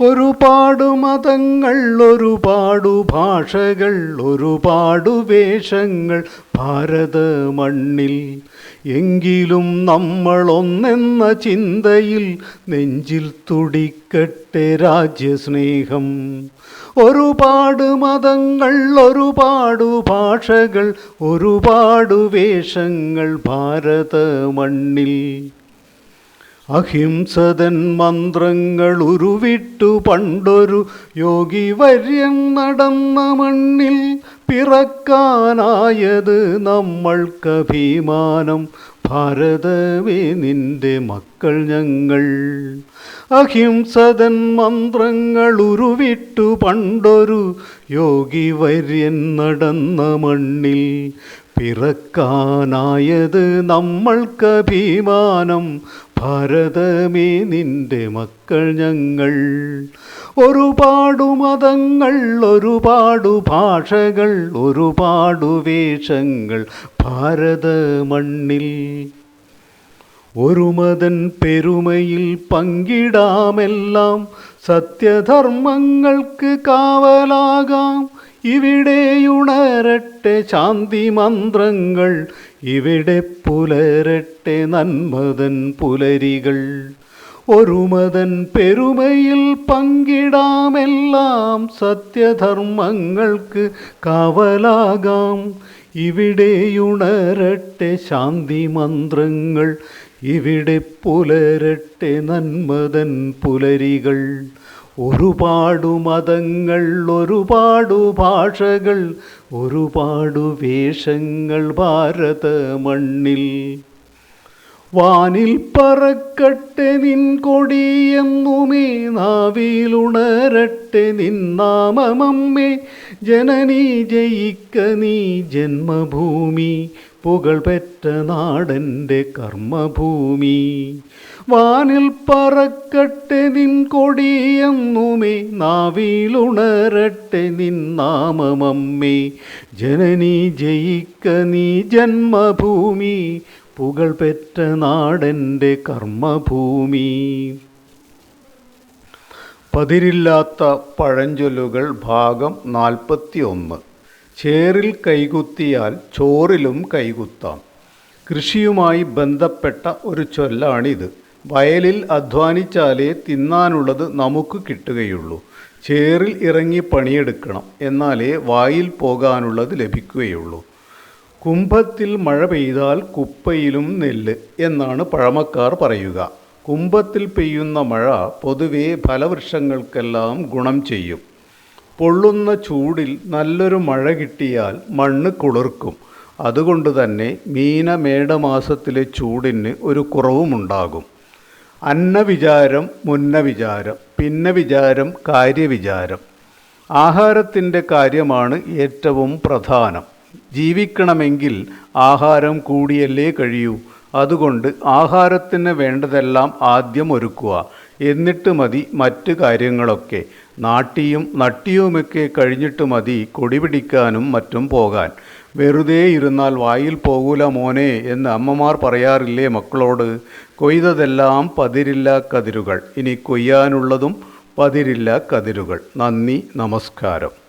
ഒരുപാട് മതങ്ങൾ ഒരുപാടു ഭാഷകൾ ഒരുപാടു വേഷങ്ങൾ ഭാരത മണ്ണിൽ. എങ്കിലും നമ്മളൊന്നെന്ന ചിന്തയിൽ നെഞ്ചിൽ തുടിക്കട്ടെ രാജ്യസ്നേഹം. ഒരുപാട് മതങ്ങൾ ഒരുപാടു ഭാഷകൾ ഒരുപാടു വേഷങ്ങൾ ഭാരത മണ്ണിൽ. അഹിംസതൻ മന്ത്രങ്ങൾ ഉരുവിട്ടു പണ്ടൊരു യോഗി വര്യൻ നടന്ന മണ്ണിൽ പിറക്കാനായത് നമ്മൾക്കഭിമാനം. ഭാരതവേ നിന്റെ മക്കൾ ഞങ്ങൾ. അഹിംസതൻ മന്ത്രങ്ങൾ ഉരുവിട്ടു പണ്ടൊരു യോഗി വര്യൻ നടന്ന മണ്ണിൽ പിറക്കാനായത് നമ്മൾക്കഭിമാനം. ഭാരതമേ നിന്റെ മക്കൾ ഞങ്ങൾ. ഒരുപാടു മതങ്ങൾ ഒരുപാടു ഭാഷകൾ ഒരുപാടു വേഷങ്ങൾ ഭാരത മണ്ണിൽ. ഒരു മതൻ പെരുമയിൽ പങ്കിടാമെല്ലാം സത്യധർമ്മങ്ങൾക്ക് കാവലാകാം. ഇവിടെയുണരട്ടെ ശാന്തി മന്ത്രങ്ങൾ ഇവിടെ പുലരട്ടെ നന്മതൻ പുലരികൾ. ഒരുമതൻ പെരുമയിൽ പങ്കിടാമെല്ലാം സത്യധർമ്മങ്ങൾക്ക് കവലാകാം. ഇവിടെയുണരട്ടെ ശാന്തി മന്ത്രങ്ങൾ ഇവിടെ പുലരട്ടെ നന്മതൻ പുലരികൾ. ഒരുപാടു മതങ്ങൾ ഒരുപാടു ഭാഷകൾ ഒരുപാടു വേഷങ്ങൾ ഭാരത മണ്ണിൽ. വാനിൽ പറക്കട്ടെ നിൻ കൊടിയെന്നുമേ നാവിലുണരട്ടെ നിന്നാമമമ്മേ ജനനീ ജയിക്ക നീ ജന്മഭൂമി പുകൾ പെറ്റ നാടന്റെ കർമ്മഭൂമി. വാനിൽ പറക്കട്ടെ നിൻ കൊടിയെന്നുമേ നാവിലുണരട്ടെ നിൻ നാമമമ്മേ. ജനനി ജയിക്ക നീ ജന്മഭൂമി പുകൾ പെറ്റ നാടന്റെ കർമ്മഭൂമി. പതിരില്ലാത്ത പഴഞ്ചൊല്ലുകൾ ഭാഗം നാൽപ്പത്തി ഒന്ന് ചേറിൽ കൈകുത്തിയാൽ ചോറിലും കൈകുത്താം. കൃഷിയുമായി ബന്ധപ്പെട്ട ഒരു ചൊല്ലാണിത്. വയലിൽ അധ്വാനിച്ചാലേ തിന്നാനുള്ളത് നമുക്ക് കിട്ടുകയുള്ളൂ. ചേറിൽ ഇറങ്ങി പണിയെടുക്കണം എന്നാലേ വായിൽ പോകാനുള്ളത് ലഭിക്കുകയുള്ളൂ. കുംഭത്തിൽ മഴ പെയ്താൽ കുപ്പയിലും നെല്ല് എന്നാണ് പഴമക്കാർ പറയുക. കുംഭത്തിൽ പെയ്യുന്ന മഴ പൊതുവെ ഫലവൃക്ഷങ്ങൾക്കെല്ലാം ഗുണം ചെയ്യും. പൊള്ളുന്ന ചൂടിൽ നല്ലൊരു മഴ കിട്ടിയാൽ മണ്ണ് കുളിർക്കും. അതുകൊണ്ട് തന്നെ മീനമേടമാസത്തിലെ ചൂടിന് ഒരു കുറവുമുണ്ടാകും അന്നവിചാരം മുന്ന വിചാരം പിന്നെ വിചാരം കാര്യവിചാരം. ആഹാരത്തിന്റെ കാര്യമാണ് ഏറ്റവും പ്രധാനം. ജീവിക്കണമെങ്കിൽ ആഹാരം കൂടിയല്ലേ കഴിയൂ. അതുകൊണ്ട് ആഹാരത്തിന് വേണ്ടതെല്ലാം ആദ്യം ഒരുക്കുക. എന്നിട്ട് മതി മറ്റ് കാര്യങ്ങളൊക്കെ. നാട്ടിയും നട്ടിയുമൊക്കെ കഴിഞ്ഞിട്ട് മതി കൊടി പിടിക്കാനും മറ്റും പോകാൻ. വെറുതെ ഇരുന്നാൽ വായിൽ പോകൂല മോനെ എന്ന് അമ്മമാർ പറയാറില്ലേ മക്കളോട്? കൊയ്തതെല്ലാം പതിരില്ല കതിരുകൾ. ഇനി കൊയ്യാനുള്ളതും പതിരില്ല കതിരുകൾ. നന്ദി നമസ്കാരം.